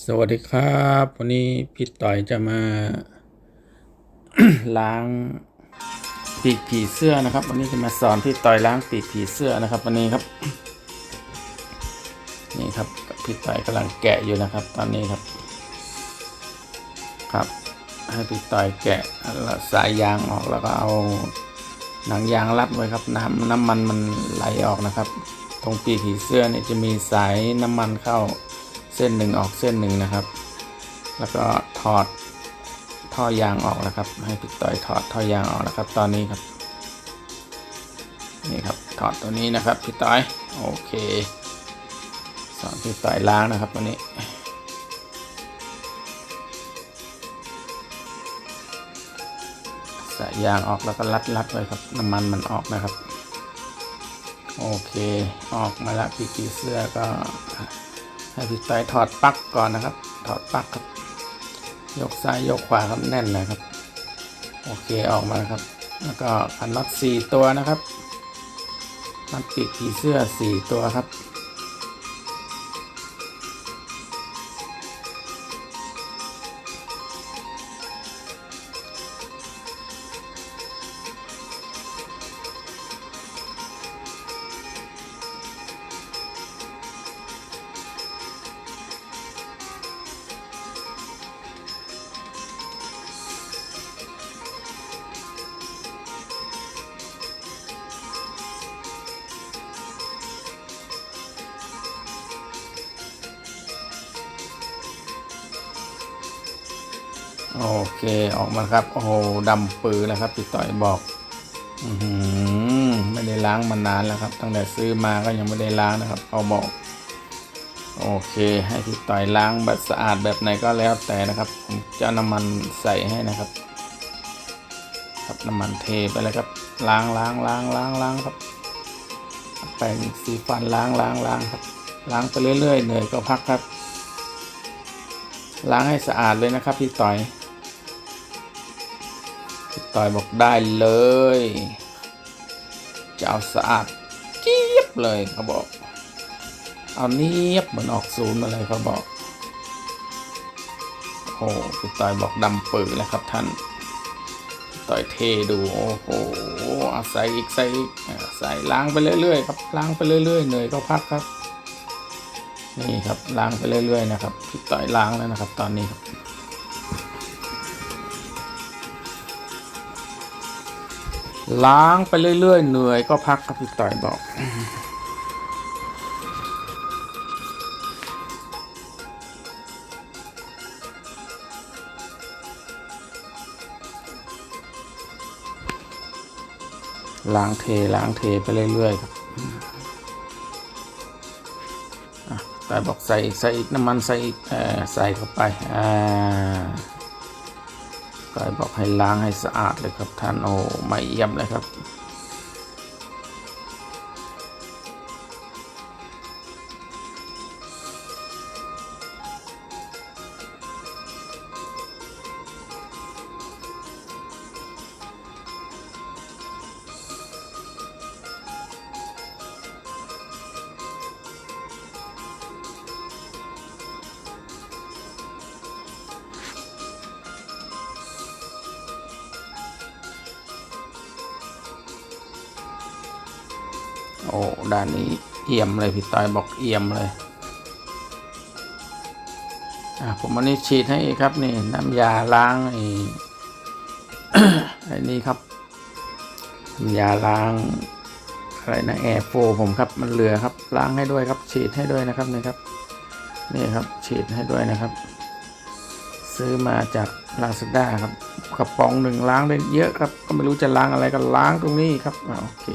สวัสดีครับ วันนี้พี่ต่อยจะมา ล้างปีกผีเสื้อนะครับ วันนี้จะมาสอนพี่ต่อยล้างปีกผีเสื้อนะครับ วันนี้ครับ นี่ครับพี่ต่อยกำลังแกะอยู่นะครับ ตอนนี้ครับ ครับ ให้พี่ต่อยแกะล้วสายยางออกแล้วก็เอาหนังยางรัดไว้ครับน้ำน้ำมันมันไหลออกนะครับ ตรงปีกผีเสื้อเนี่ยจะมีสายน้ำมันเข้า เส้นหนึ่งออกเส้นหนึ่งนะครับ แล้วก็ถอดท่อยางออกนะครับ ให้พี่ต่อยถอดท่อยางออกนะครับ ตอนนี้ครับ นี่ครับถอดตัวนี้นะครับพี่ต่อยโอเคสอนพี่ต่อยล้างนะครับวันนี้สายยางออกแล้วก็รัดรัดไว้ครับน้ำมันมันออกนะครับ โอเค ออกมาแล้วปีกีเสื้อก็ ให้พี่สายถอดปลั๊กก่อนนะครับ ถอดปลั๊กครับ ยกซ้ายยกขวาครับแน่นเลยครับ โอเคออกมาครับ แล้วก็ขันน็อตสี่ตัวนะครับน็อตปิดผีเสื้อสี่ตัวครับ โอเคออกมาครับโอ้โหดำปือแล้วครับพี่ต่อยบอกอืไม่ได้ล้างมานานแล้วครับตั้งแต่ซื้อมาก็ยังไม่ได้ล้างนะครับเขาบอก โอเค ให้พี่ต่อยล้างแบบสะอาดแบบไหนก็แล้วแต่นะครับผมจะเอาน้ำมันใส่ให้นะครับ ครับน้ำมันเทไปเลยครับ ล้างล้างล้างล้างล้างครับแปรงสีฟันล้างล้างล้างครับ ล้างไปเรื่อยๆเหนื่อยก็พักครับล้างให้สะอาดเลยนะครับพี่ต่อย ต่อยบอกได้เลย จะเอาสะอาดเจี๊ยบเลยเขาบอก เอาเนียบเหมือนออกศูนย์มาเลยเขาบอก โอ้พี่ต่อยบอกดำปื้อแล้วครับท่าน ต่อยเทดู โอ้โหเอาใส่อีกใส่อีกใส่ล้างไปเรื่อยๆครับล้างไปเรื่อยๆเหนื่อยก็พักครับ นี่ครับล้างไปเรื่อยๆนะครับพี่ต่อยล้างแล้วนะครับ ตอนนี้ครับ ล้างไปเรื่อยๆ เหนื่อยก็พักครับพี่ต่อยบอก ล้างเทล้างเทไปเรื่อยๆครับอะต่บอกใส่ใส่น้ำมันใส่ใส่เข้าไปอ่า กายบอกให้ล้างให้สะอาดเลยครับท่านโอ้ไม่เยี่ยมเลยครับ โอ้ด้านนี้เอี่ยมเลยพี่ต้อยบอกเอี่ยมเลยอะผมวันนี้ฉีดให้ครับนี่น้ำยาล้างไอ้ไอ้นี่ครับน้ำยาล้างอะไรนะแอร์โฟผมครับมันเหลือครับล้างให้ด้วยครับ ฉีดให้ด้วยนะครับนี่ครับนี่ครับฉีดให้ด้วยนะครับ ซื้อมาจากลาซาด้าครับกระป๋องหนึ่งล้างได้เยอะครับ ก็ไม่รู้จะล้างอะไรก็ล้างตรงนี้ครับโอเค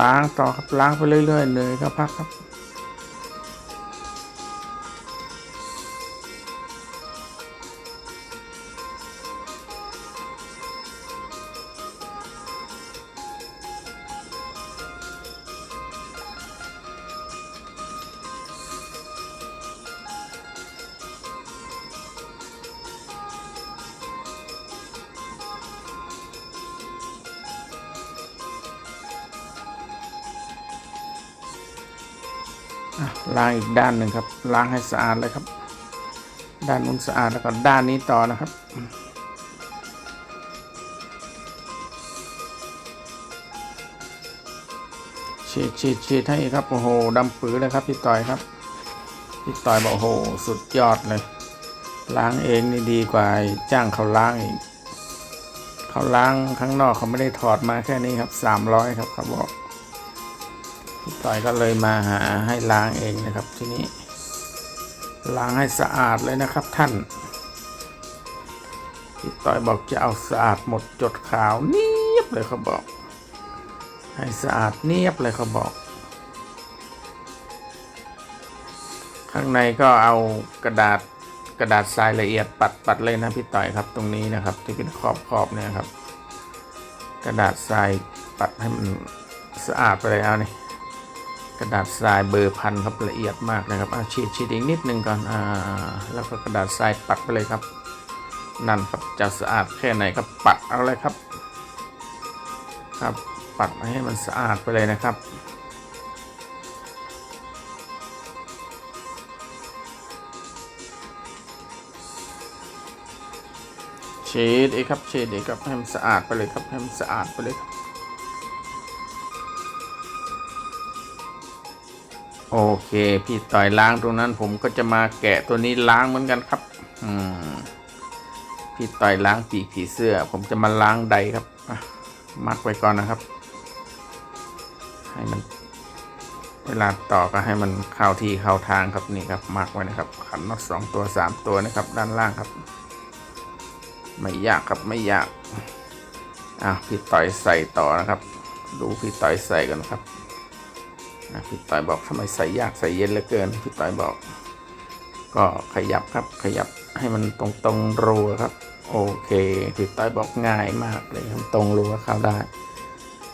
ล้างต่อครับล้างไปเรื่อยๆเลยก็พักครับางอีกด้านหนึ่งครับ ล้างให้สะอาดเลยครับ ด้านนู้นสะอาดแล้วก็ด้านนี้ต่อนะครับฉีดฉีดฉีดให้ครับโอ้โหดำปื้อเลยครับพี่ต่อยครับพี่ต่อยบอกโอ้โหสุดยอดเลย ล้างเองนี่ดีกว่าจ้างเขาล้างอีกเขาล้างข้างนอกเขาไม่ได้ถอดมาแค่นี้ครับสามร้อยครับเขาบอก ต่อยก็เลยมาหาให้ล้างเองนะครับทีนี้ ล้างให้สะอาดเลยนะครับท่านพี่ต่อยบอกจะเอาสะอาดหมดจดขาวเนียบเลยเขาบอก ให้สะอาดเนียบเลยเขาบอก ข้างในก็เอากระดาษกระดาษทรายละเอียดปัดปัดเลยนะพี่ต่อยครับตรงนี้นะครับ ที่เป็นขอบขอบเนี่ยครับ กระดาษทรายปัดให้มันสะอาดไปเลยเอานี่ก ระดาษทรายเบอร์พันครับละเอียดมากนะครับอาฉีดฉีดอีกนิดนึงก่อนอ่าแล้วก็กระดาษทรายปัดไปเลยครับ นั่นครับจะสะอาดแค่ไหนก็ปัดเอาเลยครับ ครับปัดให้มันสะอาดไปเลยนะครับเช็ดเองครับเช็ดเองครับให้มันสะอาดไปเลยครับให้มันสะอาดไปเลยครับ โอเค พี่ต่อยล้างตรงนั้นผมก็จะมาแกะตัวนี้ล้างเหมือนกันครับ อืม พี่ต่อยล้างปีกผีเสื้อ ผมจะมาล้างใดครับมัดไว้ก่อนนะครับ ให้มัน เวลาต่อก็ให้มันเข้าที่เข้าทางครับนี่ครับมัดไว้นะครับ ขันน็อตสองตัวสามตัวนะครับ ด้านล่างครับ ไม่ยากครับไม่ยากอะพี่ต่อยใส่ต่อนะครับ ดูพี่ต่อยใส่กันครับ อะพี่ต่อยบอกทำไมใส่ยากใส่เย็นเหลือเกินพี่ต่อยบอก ก็ขยับครับขยับให้มันตรงตรงรูครับ โอเคพี่ต้อยบอกง่ายมากเลยครับตรงรูก็เข้าได้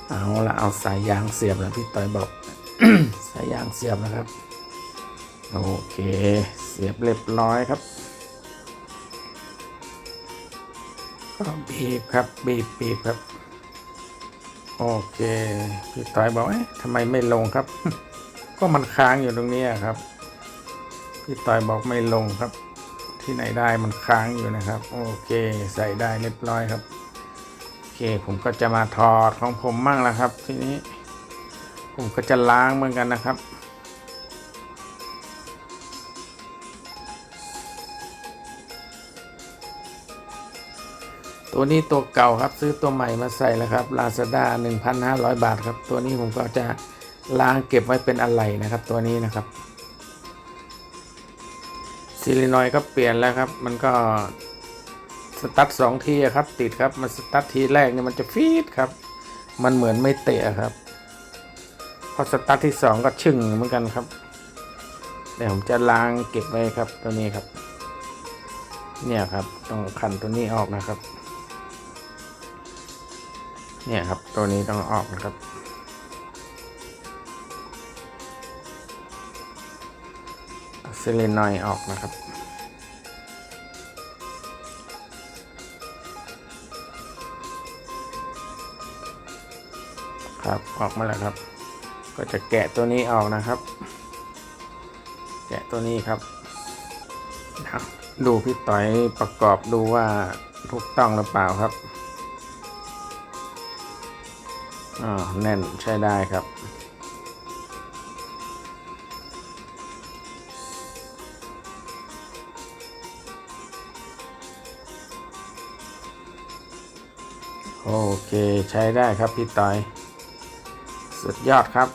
เอาละเอาสายยางเสียบแล้วพี่ต้อยบอกสายยางเสียบนะครับ โอเค เสียบเรียบร้อยครับก็บีบครับบีบบีบครับ โอเคพี่ต้อยบอกเอ๊ะทำไมไม่ลงครับ ก็มันค้างอยู่ตรงนี้ครับ พี่ต่อยบอกไม่ลงครับ ที่ไหนได้มันค้างอยู่นะครับ โอเค ใส่ได้เรียบร้อยครับโอเคผมก็จะมาถอดของผมมั่งแล้วครับ ทีนี้ ผมก็จะล้างเหมือนกันนะครับ ตัวนี้ตัวเก่าครับซื้อตัวใหม่มาใส่แล้วครับ Lazada 1,500 บาทครับ ตัวนี้ผมก็จะล้างเก็บไว้เป็นอะไรนะครับ ตัวนี้นะครับซิลินอยก็เปลี่ยนแล้วครับ มันก็สตาร์ทสองทีครับ ติดครับ มันสตาร์ททีแรกเนี่ยมันจะฟีดครับ มันเหมือนไม่เตะครับ พอสตาร์ทที่สองก็ชึ่งเหมือนกันครับเดี๋ยวผมจะล้างเก็บไว้ครับตัวนี้ครับ เนี่ยครับต้องขันตัวนี้ออกนะครับ เนี่ยครับ ตัวนี้ต้องออกนะครับ เซเลนอยออกนะครับ ครับออกมาแล้วครับ ก็จะแกะตัวนี้ออกนะครับ แกะตัวนี้ครับครับดูพี่ต่อยประกอบดูว่าถูกต้องหรือเปล่าครับ อ่าแน่นใช้ได้ครับ โอเคใช้ได้ครับพี่ต่อย สุดยอดครับ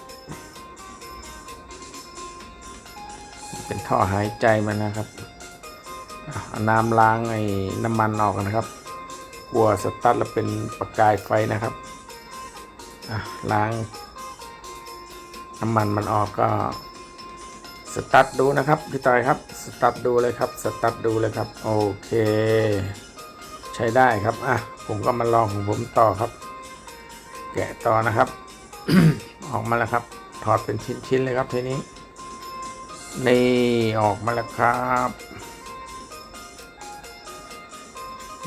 เป็นท่อหายใจมันนะครับน้ำล้างไอ้น้ำมันออกนะครับ กลัวสตาร์ทแล้วเป็นประกายไฟนะครับ อะล้างน้ำมันมันออกก็สตาร์ทดูนะครับพี่ต่อยครับสตาร์ทดูเลยครับสตาร์ทดูเลยครับโอเค ใช้ได้ครับอะผมก็มาลองของผมต่อครับ แกะต่อนะครับ ออกมาแล้วครับ ถอดเป็นชิ้นๆเลยครับทีนี้ นี่ออกมาแล้วครับ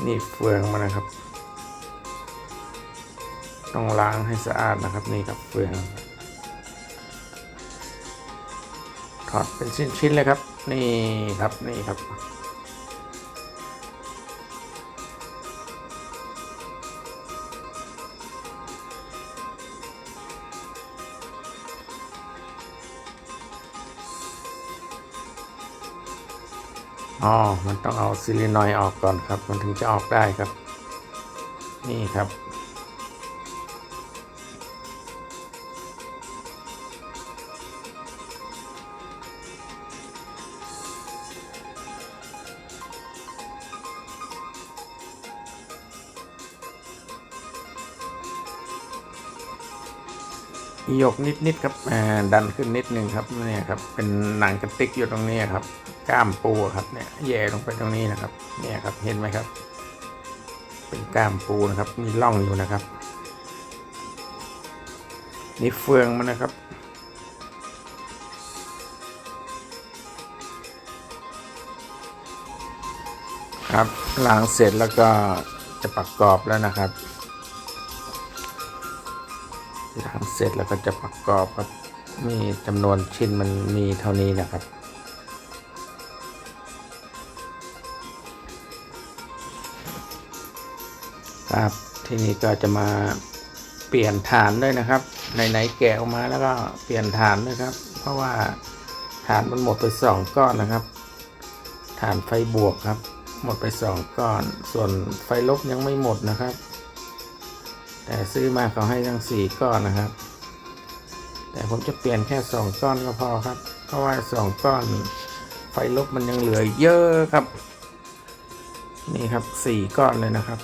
นี่เฟืองมานะครับ ต้องล้างให้สะอาดนะครับนี่ครับเฟืองถอดเป็นชิ้นๆเลยครับ นี่ครับนี่ครับ อ๋อ มันต้องเอาซิลินอยออกก่อนครับ มันถึงจะออกได้ครับ นี่ครับ ยกนิดๆครับดันขึ้นนิดนึงครับเนี่ยครับเป็นหนังกระติกอยู่ตรงนี้ครับกล้ามปูครับเนี่ยแย่ลงไปตรงนี้นะครับ เนี่ยครับเห็นไหมครับ เป็นกล้ามปูนะครับ มีร่องอยู่นะครับ นี่เฟืองมันนะครับครับล้างเสร็จแล้วก็จะประกอบแล้วนะครับล้าง เสร็จแล้วก็จะประกอบครับมีจำนวนชิ้นมันมีเท่านี้นะครับ ครับทีนี้ก็จะมาเปลี่ยนฐานด้วยนะครับไหนๆแกะออกมาแล้วก็เปลี่ยนฐานด้วยครับ เพราะว่าฐานมันหมดไปสองก้อนนะครับ ฐานไฟบวกครับ หมดไปสองก้อน ส่วนไฟลบยังไม่หมดนะครับ แต่ซื้อมาเขาให้ทั้งสี่ก้อนนะครับ แต่ผมจะเปลี่ยนแค่สองก้อนก็พอครับ เพราะว่าสองก้อนไฟลบมันยังเหลือเยอะครับ นี่ครับสี่ก้อนเลยนะครับ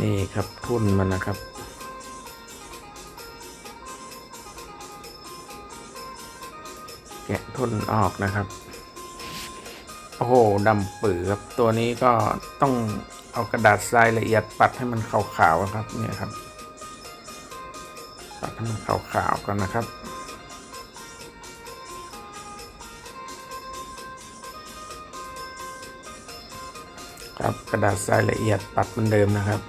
นี่ครับทุ่นมันนะครับ ทนออกนะครับ โอ้โหดำปือครับ ตัวนี้ก็ต้องเอากระดาษทรายละเอียดปัดให้มันขาวๆครับเนี่ยครับ ปัดให้มันขาวๆก่อนนะครับครับกระดาษทรายละเอียดปัดเหมือนเดิมนะครับ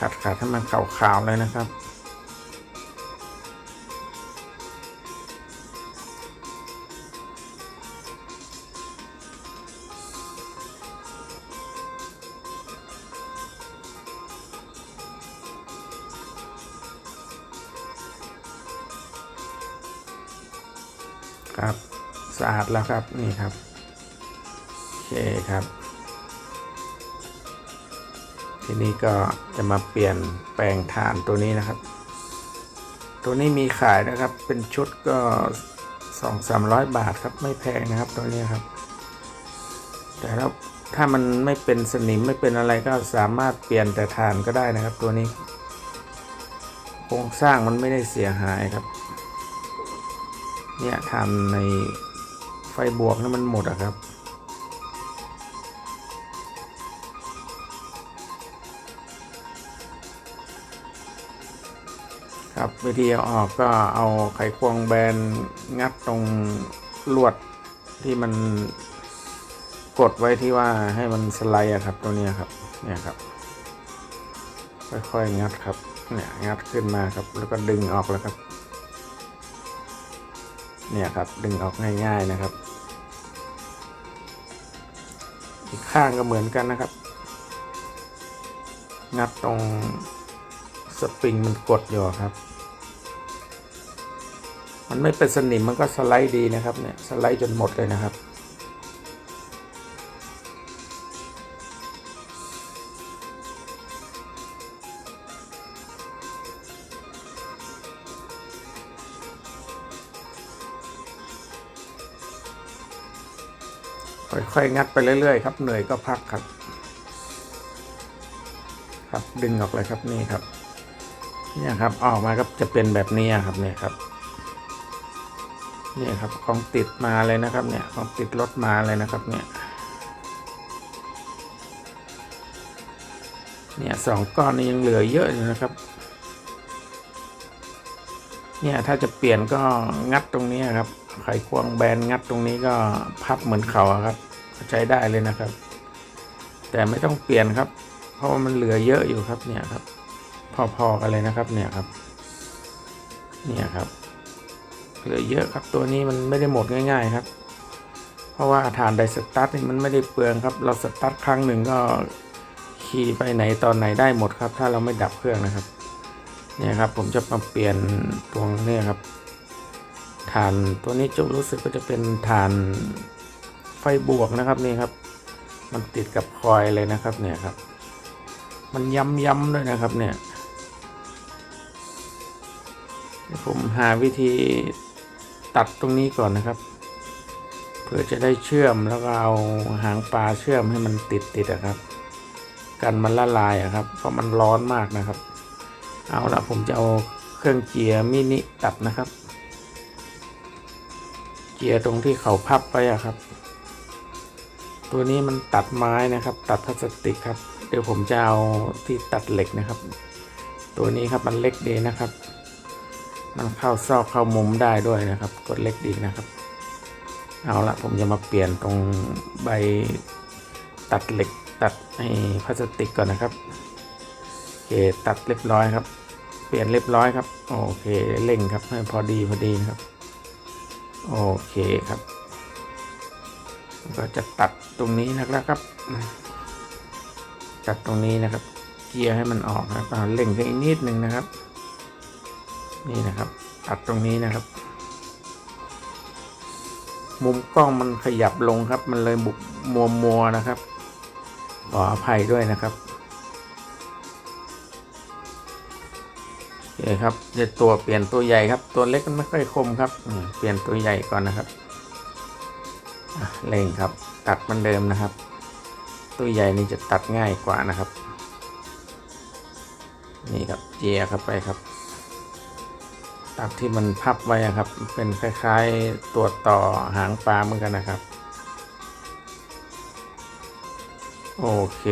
ขัดขัดให้มันขาวๆเลยนะครับ ครับสะอาดแล้วครับนี่ครับ โอเคครับ ทีนี้ก็จะมาเปลี่ยนแปลงฐานตัวนี้นะครับ ตัวนี้มีขายนะครับ เป็นชุดก็สองสามร้อยบาทครับ ไม่แพงนะครับตัวนี้ครับ แต่ถ้าถ้ามันไม่เป็นสนิมไม่เป็นอะไรก็สามารถเปลี่ยนแต่ฐานก็ได้นะครับ ตัวนี้ โครงสร้างมันไม่ได้เสียหายครับ เนี่ยทำในไฟบวกนี่มันหมดอะครับ วิธีเอาออกก็เอาไขควงแบนงัดตรงลวดที่มันกดไว้ที่ว่าให้มันสไลด์ครับ ตัวนี้ครับ เนี่ยครับ ค่อยๆงัดครับ เนี่ยงัดขึ้นมาครับ แล้วก็ดึงออกแล้วครับ เนี่ยครับ ดึงออกง่ายๆนะครับ อีกข้างก็เหมือนกันนะครับ งัดตรงสปริงมันกดอยู่ครับ มันไม่เป็นสนิมมันก็สไลด์ดีนะครับเนี่ยสไลด์จนหมดเลยนะครับ ค่อยๆงัดไปเรื่อยๆครับเหนื่อยก็พักครับ ครับดึงออกเลยครับนี่ครับเนี่ยครับออกมาก็จะเป็นแบบนี้ครับเนี่ยครับ นี่ครับของติดมาเลยนะครับเนี่ยของติดรถมาเลยนะครับเนี่ยเนี่ยสองก้อนนี้ยังเหลือเยอะอยู่นะครับ เนี่ยถ้าจะเปลี่ยนก็งัดตรงนี้ครับ ไขควงแบนงัดตรงนี้ก็พับเหมือนเขาครับใช้ได้เลยนะครับ แต่ไม่ต้องเปลี่ยนครับ เพราะว่ามันเหลือเยอะอยู่ครับเนี่ยครับ พอๆกันเลยนะครับเนี่ยครับ เนี่ยครับ เหลือเยอะครับตัวนี้มันไม่ได้หมดง่าย ๆครับ เพราะว่าฐานไดสตาร์ทนี่มันไม่ได้เปลืองครับ เราสตาร์ทครั้งหนึ่งก็ขี่ไปไหนตอนไหนได้หมดครับ ถ้าเราไม่ดับเครื่องนะครับเนี่ยครับผมจะมาเปลี่ยนตัวนี้ครับฐานตัวนี้จะรู้สึกก็จะเป็นฐานไฟบวกนะครับนี่ครับ มันติดกับคอยเลยนะครับเนี่ยครับ มันย้ำๆด้วยนะครับเนี่ยผมหาวิธี ตัดตรงนี้ก่อนนะครับ เพื่อจะได้เชื่อมแล้วก็เอาหางปลาเชื่อมให้มันติดติดๆอะครับ กันมันละลายอะครับ เพราะมันร้อนมากนะครับ เอาละผมจะเอาเครื่องเจียร์มินิตัดนะครับ เจียร์ตรงที่เขาพับไปอะครับ ตัวนี้มันตัดไม้นะครับ ตัดพลาสติกครับ เดี๋ยวผมจะเอาที่ตัดเหล็กนะครับ ตัวนี้ครับมันเล็กดีนะครับ มันเข้าซอกเข้ามุมได้ด้วยนะครับ กดเล็กดีนะครับ เอาละผมจะมาเปลี่ยนตรงใบตัดเหล็กตัดให้พลาสติกก่อนนะครับโอเคตัดเรียบร้อยครับ เปลี่ยนเรียบร้อยครับ โอเคเร่งครับให้พอดีพอดีนะครับ โอเคครับก็จะตัดตรงนี้นะครับ ตัดตรงนี้นะครับ เกียร์ให้มันออกนะครับเร่งขึ้นอีกนิดนึงนะครับ นี่นะครับ ตัดตรงนี้นะครับ มุมกล้องมันขยับลงครับ มันเลยบุกมัวมัวนะครับขออภัยด้วยนะครับโอเคครับจะตัวเปลี่ยนตัวใหญ่ครับ ตัวเล็กมันไม่ค่อยคมครับเปลี่ยนตัวใหญ่ก่อนนะครับเร่งครับ ตัดมันเดิมนะครับ ตัวใหญ่นี่จะตัดง่ายกว่านะครับ นี่ครับเจียเข้าไปครับ ตัดที่มันพับไว้ครับ เป็นคล้ายๆตัวต่อหางปลาเหมือนกันนะครับ โอเค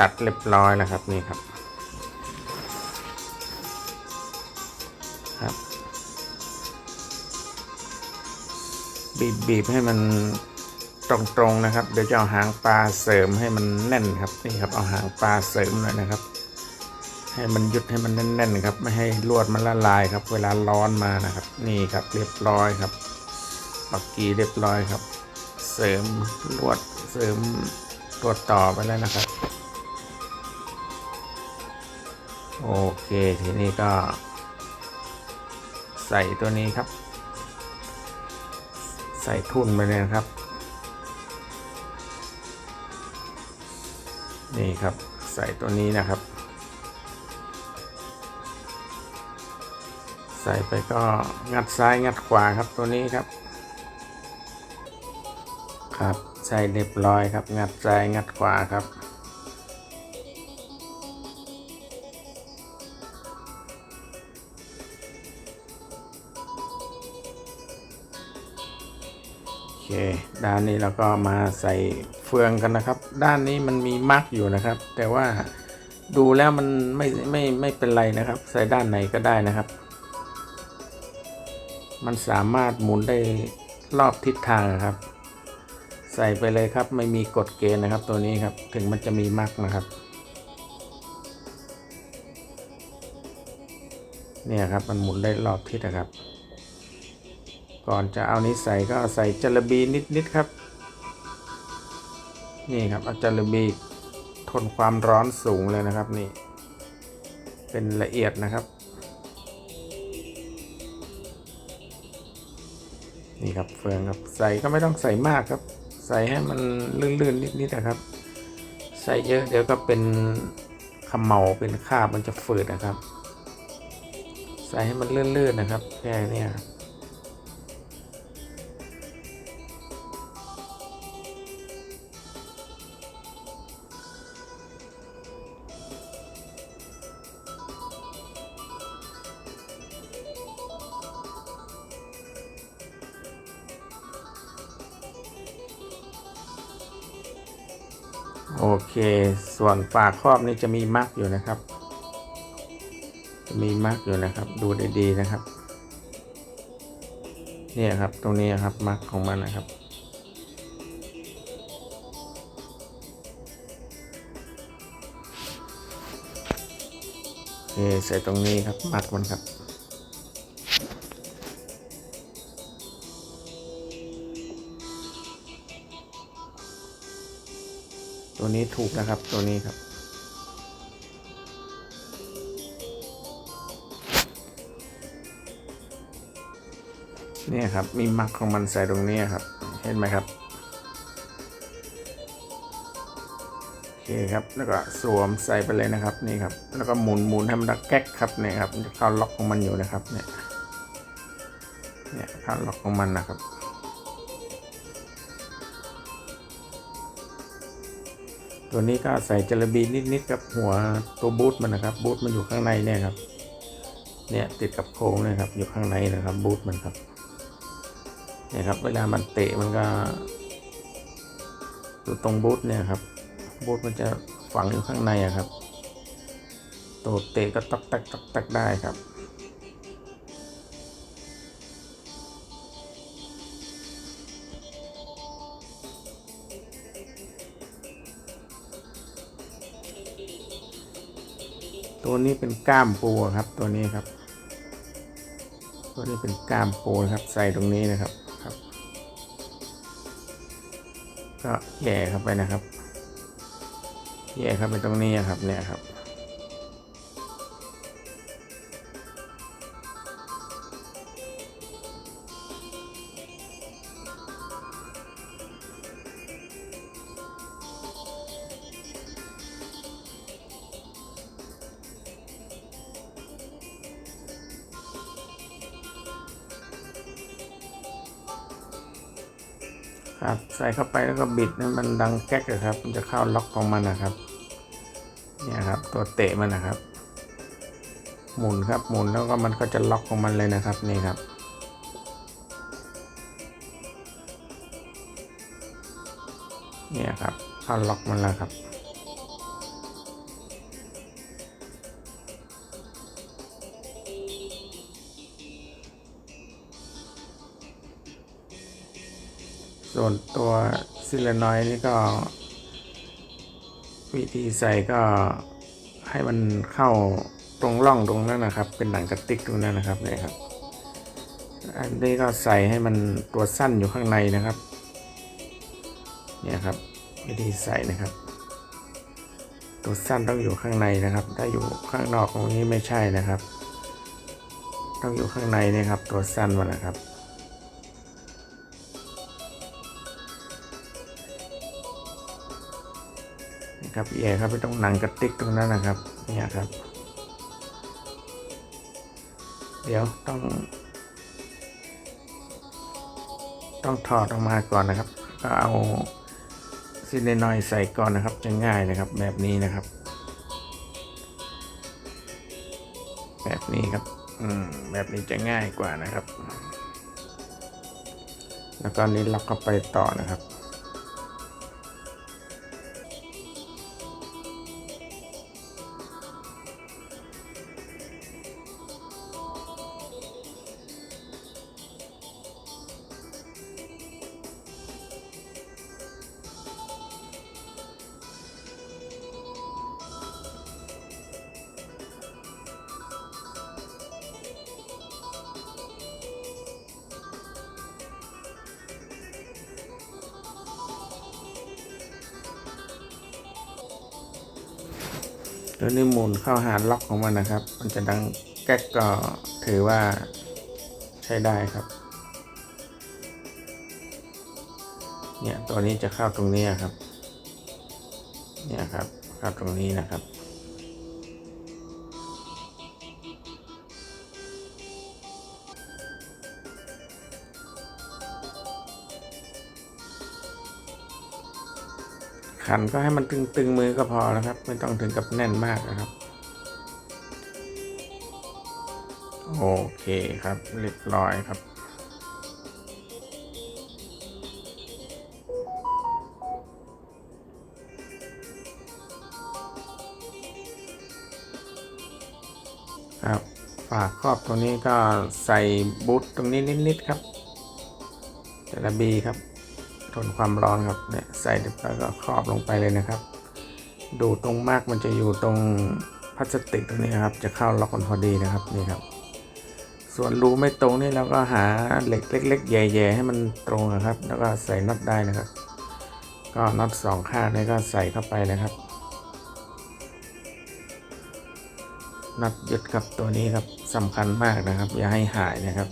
ตัดเรียบร้อยแล้วครับนี่ครับครับบีบบีบให้มันตรงๆนะครับ เดี๋ยวจะเอาหางปลาเสริมให้มันแน่นครับนี่ครับเอาหางปลาเสริมหน่อยนะครับ ให้มันยุดให้มันแน่นๆครับ ไม่ให้ลวดมันละลายครับ เวลาร้อนมานะครับ นี่ครับเรียบร้อยครับ ปักกีเรียบร้อยครับ เสริมลวดเสริมตัวต่อไปแล้วนะครับ โอเคทีนี้ก็ ใส่ตัวนี้ครับ ใส่ทุ่นไปเลยนะครับ นี่ครับใส่ตัวนี้นะครับ ใส่ไปก็งัดซ้ายงัดขวาครับตัวนี้ครับ ครับใส่เรียบร้อยครับ งัดซ้ายงัดขวาครับ โอเค ด้านนี้เราก็มาใส่เฟืองกันนะครับ ด้านนี้มันมีมาร์กอยู่นะครับ แต่ว่าดูแล้วมันไม่ไม่ไม่เป็นไรนะครับ ใส่ด้านไหนก็ได้นะครับ มันสามารถหมุนได้รอบทิศทางครับ ใส่ไปเลยครับไม่มีกฎเกณฑ์นะครับ ตัวนี้ครับถึงมันจะมีมาร์กนะครับเนี่ยครับมันหมุนได้รอบทิศนะครับ ก่อนจะเอานี้ใส่ก็ใส่จรบีนิดๆครับ นี่ครับเอาจรบีทนความร้อนสูงเลยนะครับนี่ เป็นละเอียดนะครับ นี่ครับเฟืองครับใส่ก็ไม่ต้องใส่มากครับ ใส่ให้มันลื่นๆนิดๆนะครับ ใส่เยอะเดี๋ยวก็เป็นขมเหลาเป็นคาบมันจะฝืดนะครับ ใส่ให้มันลื่นๆนะครับ แค่เนี้ยครับ โอเค ส่วนฝาครอบนี่จะมีมาร์กอยู่นะครับ จะมีมาร์กอยู่นะครับ ดูดีๆนะครับ เนี่ยครับ ตรงนี้ครับมาร์กของมันนะครับโอเคใส่ตรงนี้ครับมัดมันครับ ตัวนี้ถูกนะครับตัวนี้ครับ เนี่ยครับมีมักของมันใส่ตรงนี้ครับ เห็นไหมครับโอเคครับ แล้วก็สวมใส่ไปเลยนะครับนี่ครับ แล้วก็หมุนหมุนให้มันดังแก๊กครับเนี่ยครับจะเข้าล็อกของมันอยู่นะครับเนี่ยเนี่ยเข้าล็อกของมันนะครับ ตัวนี้ก็ใส่จระบีนิดๆกับหัวตัวบูทมันนะครับบูทมันอยู่ข้างในเนี่ยครับ เนี่ยติดกับโครงนี่ยครับอยู่ข้างในนะครับบูทมันครับเนี่ยครับเวลามันเตะมันก็อยู่ตรงบูทเนี่ยครับบูทมันจะฝังอยู่ข้างในอะครับตัวเตะก็ตักตักตักตักได้ครับ ตัวนี้เป็นกล้ามปูครับ ตัวนี้ครับ ตัวนี้เป็นกล้ามปูครับ ใส่ตรงนี้นะครับครับ ก็แย่เข้าไปนะครับ แย่เข้าไปตรงนี้ครับเนี่ยครับ ส่เข้าไปแล้วก็บิดให้มันดังแก๊กนะครับ มันจะเข้าล็อกของมันนะครับ เนี่ยครับ ตัวเตะมันนะครับ หมุนครับหมุนแล้วก็มันก็จะล็อกของมันเลยนะครับนี่ครับเนี่ยครับเข้าล็อกมันแล้วครับ ส่วนตัวซิลานอยนี่ก็ วิธีใส่ก็ให้มันเข้าตรงร่องตรงนั้นนะครับ เป็นหนังกระติกตรงนั้นนะครับเนี่ยครับ อันนี้ก็ใส่ให้มันตัวสั้นอยู่ข้างในนะครับ เนี่ยครับ วิธีใส่นะครับ ตัวสั้นต้องอยู่ข้างในนะครับ ถ้าอยู่ข้างนอกตรงนี้ไม่ใช่นะครับ ต้องอยู่ข้างในนี่ครับ ตัวสั้นมันนะครับ ครับแย่ครับไปตรงหนังกระติกตรงนั้นนะครับเนี่ยครับ เดี๋ยวต้อง ต้องถอดออกมาก่อนนะครับ ก็เอาซินเนนอยใส่ก่อนนะครับ จะง่ายนะครับ แบบนี้นะครับ แบบนี้ครับ อืมแบบนี้จะง่ายกว่านะครับ แล้วก็นี้ล็อกเข้าไปต่อนะครับ ตัวนี้หมุนเข้าหาล็อกของมันนะครับ มันจะดังแก๊กก็ถือว่าใช้ได้ครับ เนี่ยตัวนี้จะเข้าตรงนี้ครับ เนี่ยครับเข้าตรงนี้นะครับ ขันก็ให้มันตึงตึงมือก็พอนะครับ ไม่ต้องถึงกับแน่นมากนะครับ โอเคครับเรียบร้อยครับ ครับฝากครอบตัวนี้ก็ใส่บูทตรงนี้นิดๆครับแต่ละบีครับ ทนความร้อนครับเนี่ยใส่เรียบร้อยก็ครอบลงไปเลยนะครับ ดูตรงมากมันจะอยู่ตรงพลาสติกตรงนี้ครับ จะเข้าล็อกมันพอดีนะครับนี่ครับ ส่วนรูไม่ตรงนี่เราก็หาเหล็กเล็ก ๆ แย่ๆให้มันตรงนะครับ แล้วก็ใส่น็อตได้นะครับ ก็น็อตสองข้างนี่ก็ใส่เข้าไปนะครับน็อตยึดครับตัวนี้ครับสำคัญมากนะครับ อย่าให้หายนะครับ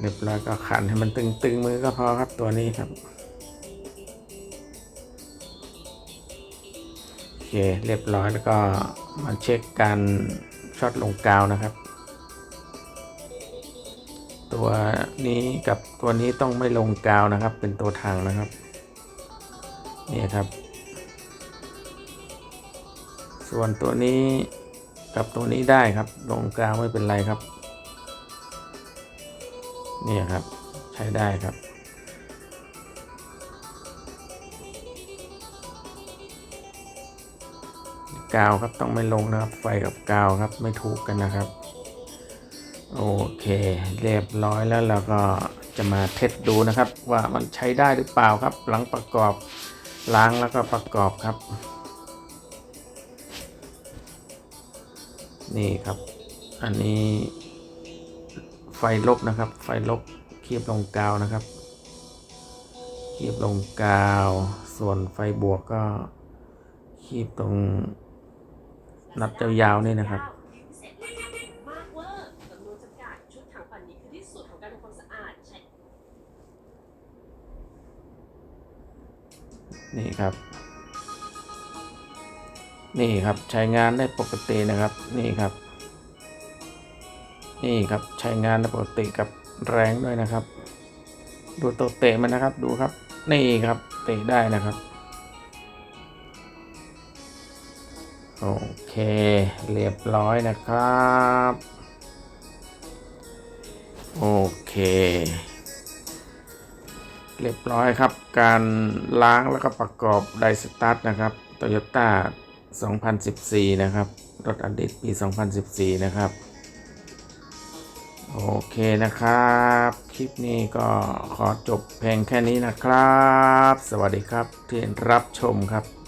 เรียบร้อยก็ขันให้มันตึงๆมือก็พอครับตัวนี้ครับโอเคเรียบร้อยแล้วก็มาเช็คการช็อตลงกาวนะครับ ตัวนี้กับตัวนี้ต้องไม่ลงกาวนะครับ เป็นตัวทางนะครับนี่ครับ ส่วนตัวนี้กับตัวนี้ได้ครับ ลงกาวไม่เป็นไรครับ นี่ครับ ใช้ได้ครับ กาวครับต้องไม่ลงนะครับ ไฟกับกาวครับไม่ถูกกันนะครับ โอเคเรียบร้อยแล้วเราก็จะมาเทสดูนะครับ ว่ามันใช้ได้หรือเปล่าครับ หลังประกอบล้างแล้วก็ประกอบครับ นี่ครับ อันนี้ ลบนะครับ ไฟลบเคียบลงกาวนะครับเคียบลงกาว ส่วนไฟบวกก็คีบตรงนัดยาวๆนี่นะครับเศษมากเวนี่นนี้คือที่สุดของการทำความสะอาดใช้นี่ครับ นี่ครับใช้งานได้ปกตินะครับ นี่ครับ นี่ครับใช้งานปกติกับแรงด้วยนะครับ ดูตัวเตะมันนะครับดูครับ นี่ครับเตะได้นะครับโอเคเรียบร้อยนะครับ โอเค เรียบร้อยครับ การล้างแล้วก็ประกอบไดสตาร์ทนะครับ Toyota 2014 นะครับ รถอดีตปี 2014 นะครับ โอเคนะครับ คลิปนี้ก็ขอจบเพลงแค่นี้นะครับ สวัสดีครับที่รับชมครับ